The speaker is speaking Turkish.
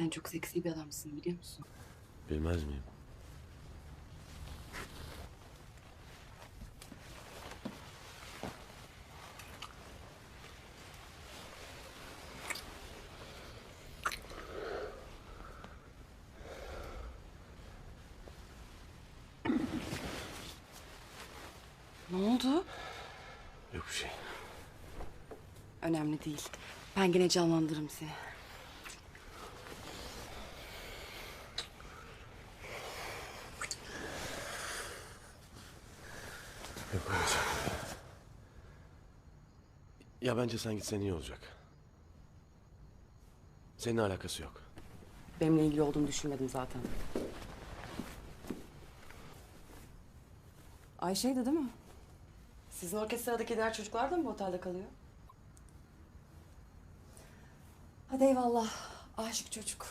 Sen çok seksi bir adamsın biliyor musun? Bilmez miyim? Ne oldu? Yok bir şey. Önemli değil. Ben gene canlandırırım seni. Yok. Ya bence sen gitsen iyi olacak. Senin alakası yok. Benimle ilgili olduğunu düşünmedim zaten. Ayşe'ydi değil mi? Sizin orkestradaki diğer çocuklar da mı bu otelde kalıyor? Hadi eyvallah. Aşık çocuk.